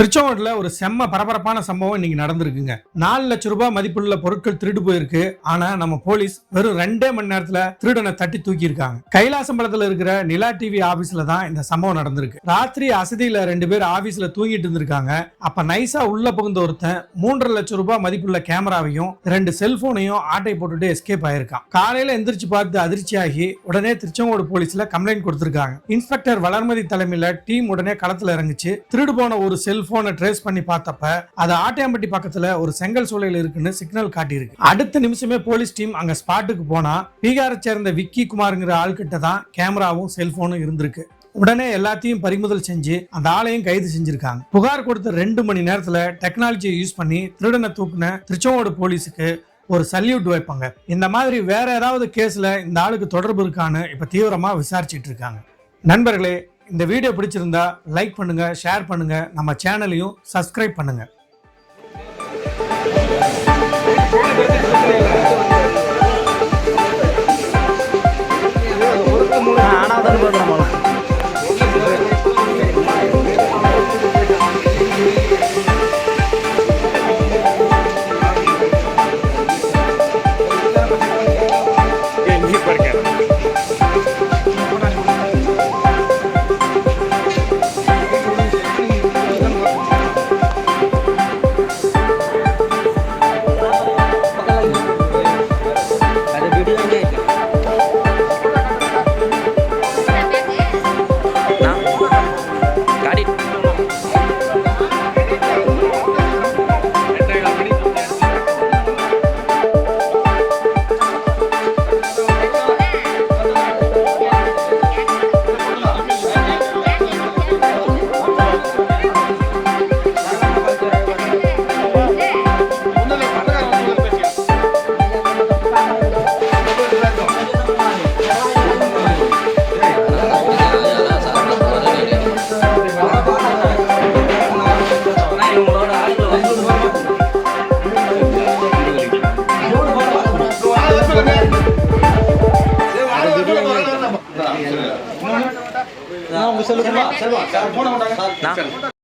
திருச்செங்கோட்டில் ஒரு செம்ம பரபரப்பான சம்பவம் இன்னைக்கு நடந்திருக்குங்க. நாலு லட்ச ரூபாய் மதிப்புள்ள பொருட்கள் திருடு போயிருக்கு. ஆனா நம்ம போலீஸ் வெறும் ரெண்டே மணி நேரத்துல திருடனை தட்டி தூக்கி இருக்காங்க கைலாசம்பலத்தில் இருக்கிற நிலா டிவி ஆபீஸ்ல தான் இந்த சம்பவம் நடந்திருக்கு. ராத்திரி அசதியில ரெண்டு பேர் ஆபீஸ்ல தூங்கிட்டு இருந்திருக்காங்க. அப்ப நைஸா உள்ள புகுந்த ஒருத்தன் மூன்றரை லட்சம் ரூபாய் மதிப்புள்ள கேமராவையும் ரெண்டு செல்போனையும் ஆட்டை போட்டுட்டு எஸ்கேப் ஆயிருக்கான். காலையில எந்திரிச்சு பார்த்து அதிர்ச்சியாகி உடனே திருச்செங்கோடு போலீஸ்ல கம்ப்ளைண்ட் கொடுத்திருக்காங்க. இன்ஸ்பெக்டர் வளர்மதி தலைமையில டீம் உடனே களத்துல இறங்குச்சு. திருடு போன ஒரு செல்போன் ட்ரேஸ் பண்ணி பார்த்தப்ப அது ஆட்டியாம்பட்டி பக்கத்துல ஒரு செங்கல் சூளையில் இருக்குன்னு சிக்னல் காட்டியிருக்கு. அடுத்த நிமிஷமே போலீஸ் டீம் அங்க ஸ்பாட்டுக்கு போனா பீகாரை சேர்ந்த விக்கி குமாருங்கிற ஆள்கிட்ட தான் கேமராவும் செல்போனும் இருந்திருக்கு. உடனே எல்லாத்தையும் பறிமுதல் செஞ்சு அந்த ஆளையும் கைது செஞ்சிருக்காங்க. புகார் கொடுத்த ரெண்டு மணி நேரத்துல டெக்னாலஜியை யூஸ் பண்ணி திருடனை தூக்குன திருச்செங்கோடு போலீஸுக்கு ஒரு சல்யூட் வைப்பாங்க. இந்த மாதிரி வேற ஏதாவது கேஸ்ல இந்த ஆளுக்கு தொடர்பு இருக்கான்னு இப்ப தீவிரமா விசாரிச்சிட்டு இருக்காங்க. நண்பர்களே இந்த வீடியோ பிடிச்சிருந்தா லைக் பண்ணுங்க ஷேர் பண்ணுங்க. நம்ம சேனலையும் சப்ஸ்கிரைப் பண்ணுங்க. வந்து நான் உங்க செல்லுக்குமா செல்வா போன நான்